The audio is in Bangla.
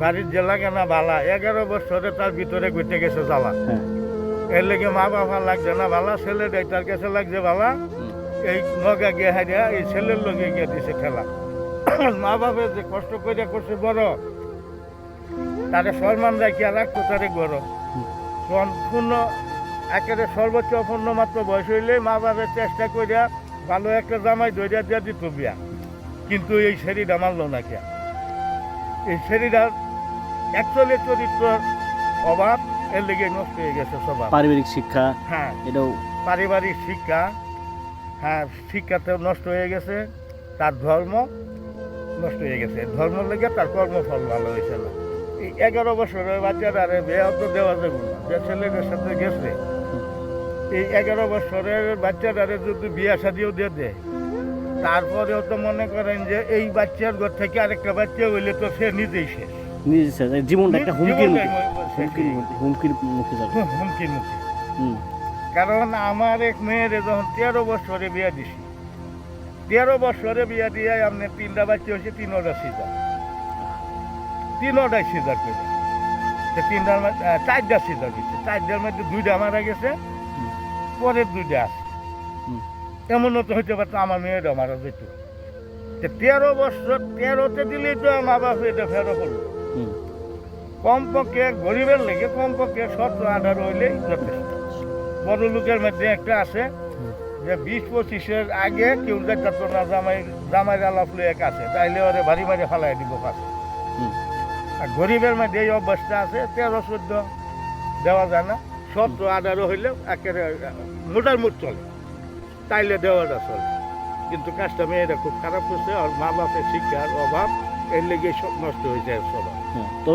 বাড়ির যে লাগে না বালা এগারো বছরে তার ভিতরে ঘুরতে গেছে জ্বালা। হ্যাঁ। এর লেগে মা বাবা লাগছে না বালা ছেলে তার কাছে লাগছে বালা। এই নগা গিয়ে হারিয়া এই ছেলের লগে গিয়ে দিছে খেলা মা বাবা যে কষ্ট করে করছে বড় তারে সম্মান রাখিয়া রাখতো তারে গরম হুম। সম্পূর্ণ একেবারে সর্বোচ্চ অপূর্ণ মাত্র বয়স হইলে মা বাবার চেষ্টা করিয়া ভালো একটা জামাই ধরিয়া দিয়া দিত বিয়া। কিন্তু এই শরীরটা মানল না কে এই শরীরটার অ্যাকচুয়ালি চরিত্রর অভাব এর লেগে নষ্ট হয়ে গেছে সবার পারিবারিক শিক্ষা হ্যাঁ। এটাও পারিবারিক শিক্ষা হ্যাঁ শিক্ষাতে নষ্ট হয়ে গেছে তার ধর্ম নষ্ট হয়ে গেছে। ধর্ম লেগে তার কর্মফল ভালো হয়েছে না। এই এগারো বছরের বাচ্চারা আরে বিয়ে তো দেওয়া যাবে না যে ছেলেদের সাথে গেছে। এই এগারো বছরের বাচ্চাটারে যদি বিয়ে শাদিও দিয়ে দেয় তারপরেও তো মনে করেন যে এই বাচ্চার ঘর থেকে আরেকটা বাচ্চা হইলে তো সে নিজেই শেষ। নিজের জীবনটা একটা হুমকির মুখে। হুমকির মুখে হুমকির মুখে যাবে। হুমকির মুখে। হুম। কারণ আমার এক মেয়ের যখন তেরো বছরে বিয়া দিছি তেরো বছরে বিয়া দিয়ে আপনি তিনটা বাচ্চা হয়েছে তিনোটা সিজার তিনোটাই সিজার করে। তিনটার মধ্যে চারটা সিজার দিচ্ছে চারটার মধ্যে দুইটা মারা গেছে। পরের দুইটা আছে। এমনও তো হইতে পারতো আমার মেয়েটা মারা যেত। তেরো বছর তেরোতে দিলেই তো মা বাপ এটা ফেরো করল কমপক্ষে গরিবের লেগে কমপক্ষে সতেরো আঠারো হইলেই যথেষ্ট। বড় লোকের মধ্যে একটা আছে যে বিশ পঁচিশের আগে কেউ দেখাতো না জামাই জামাই আলাপ লয়ে কাছে তাইলে ওরে ভারী ভারী ফালাই দিব কাছে আর গরিবের মধ্যে এই অবস্থা আছে তেরো চোদ্দ দেওয়া যায় না। সতেরো আঠারো হইলেও একেবারে মোটার মুট চলে। তাইলে দেওয়াটা চলে। কিন্তু কাজটা মেয়েরা খুব খারাপ করছে আর মা বাপের শিক্ষার অভাব এর লেগে সব নষ্ট হয়ে যায় সবার। হ্যাঁ তবে